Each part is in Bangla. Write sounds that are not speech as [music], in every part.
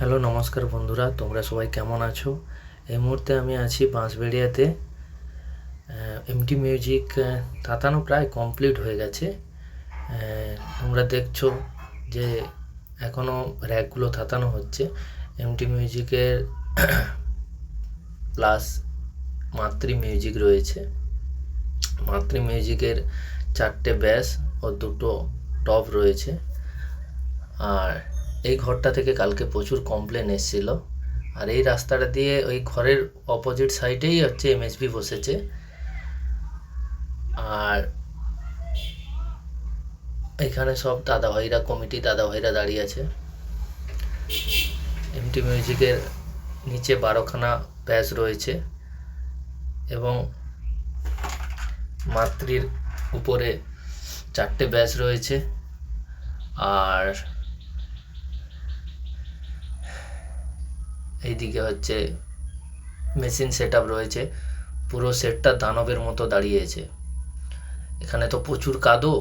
হ্যালো, নমস্কার বন্ধুরা, তোমরা সবাই কেমন আছো? এই মুহূর্তে আমি আছি বাঁশবেড়িয়াতে। এমটি মিউজিক তাতানো প্রায় কমপ্লিট হয়ে গেছে। তোমরা দেখছ যে এখনও র্যাকগুলো তাতানো হচ্ছে। এমটি মিউজিকের প্লাস মাতৃ মিউজিক রয়েছে। মাতৃ মিউজিকের চারটে ব্যাস ও দুটো টপ রয়েছে। আর এই ঘরটা থেকে কালকে প্রচুর কমপ্লেন এসেছিল। আর এই রাস্তাটা দিয়ে ওই ঘরের অপোজিট সাইডেই হচ্ছে এমএসবি বসেছে। আর এখানে সব দাদা ভাইরা কমিটি দাদা ভাইরা দাঁড়িয়ে আছে। এমটি মিউজিকের নিচে বারোখানা ব্যাস রয়েছে এবং মাতৃর উপরে চারটে ব্যাস রয়েছে। আর এইদিকে হচ্ছে মেশিন সেট রয়েছে। পুরো সেটটা দানবের মতো দাঁড়িয়েছে। এখানে তো প্রচুর কাদো,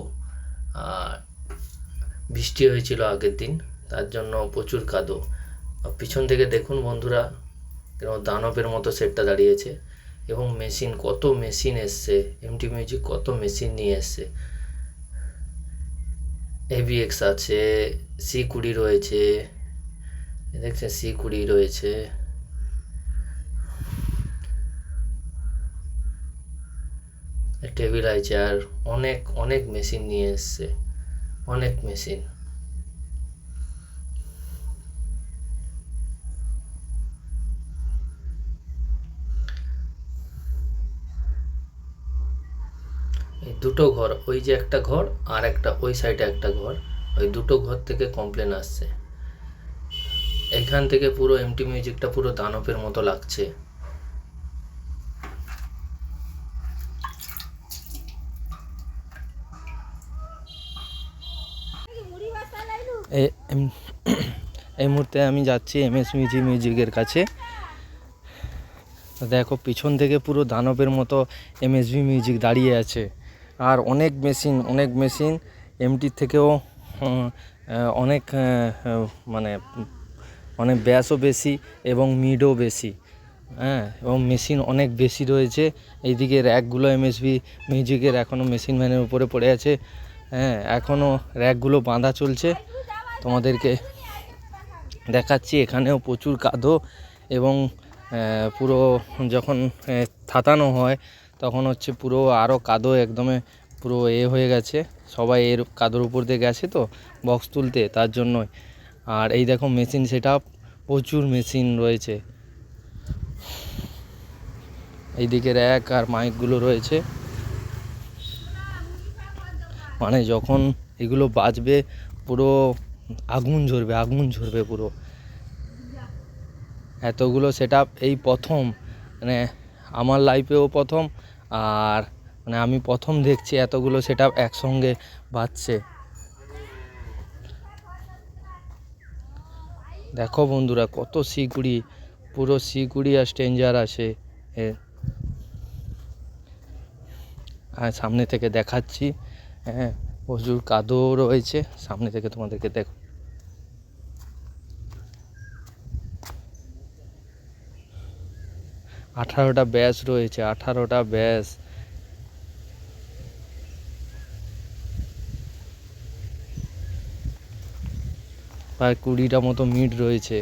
আর বৃষ্টি হয়েছিল আগের দিন, তার জন্য প্রচুর কাদো। পিছন থেকে দেখুন বন্ধুরা দানবের মতো সেটটা দাঁড়িয়েছে। এবং মেশিন কত মেশিন এসছে এমটি মিউজিক কত মেশিন নিয়ে এসছে। এভিএক্স আছে সি কুড়ি রয়েছে দেখছেন সি কুড়ি রয়েছে। টেবিল চেয়ার অনেক অনেক মেশিন নিয়ে এসছে। অনেক মেশিন। দুটো ঘর, ওই যে একটা ঘর আর একটা, ওই সাইডে একটা ঘর, ওই দুটো ঘর থেকে কমপ্লেন আসছে। এখান থেকে পুরো এমটি মিউজিকটা পুরো দানবের মতো লাগছে। [coughs] এই মুহূর্তে আমি যাচ্ছি এম এস মিউজি মিউজিকের কাছে। দেখো, পিছন থেকে পুরো দানবের মতো এমএসভি মিউজিক দাঁড়িয়ে আছে। আর অনেক মেশিন অনেক মেশিন এমটির থেকেও অনেক মানে অনেক ব্যাসও বেশি এবং মিডও বেশি। হ্যাঁ এবং মেশিন অনেক বেশি রয়েছে। এইদিকে র্যাকগুলো এমএসভি মিউজিকের এখনও মেশিন ম্যানের উপরে পড়ে আছে। হ্যাঁ এখনও র্যাকগুলো বাঁধা চলছে। তোমাদেরকে দেখাচ্ছি, এখানেও প্রচুর কাদো এবং পুরো যখন থাতানো হয়, তখন হচ্ছে পুরো আরও কাদো একদমে পুরো এ হয়ে গেছে। সবাই এর কাদোর উপর দিয়ে গেছে তো বক্স তুলতে, তার জন্যই। আর এই দেখো মেশিন সেট প্রচুর মেশিন রয়েছে। এইদিকে র্যাক আর মাইকগুলো রয়েছে। মানে যখন এগুলো বাজবে, পুরো আগুন ঝরবে আগুন ঝরবে পুরো। এতগুলো সেট এই প্রথম মানে আমার লাইফেও প্রথম, আর মানে আমি প্রথম দেখছি এতগুলো সেট একসঙ্গে বাজছে। দেখো বন্ধুরা, কত সিকুড়ি পুরো সিকুড়ি আর স্ট্রেঞ্জার আছে আর সামনে থেকে দেখাচ্ছি। হ্যাঁ প্রচুর কাদো রয়েছে। সামনে থেকে তোমাদেরকে দেখো আঠারোটা ব্যাস রয়েছে, আঠারোটা ব্যাস প্রায় কুড়িটা মতো মিট রয়েছে।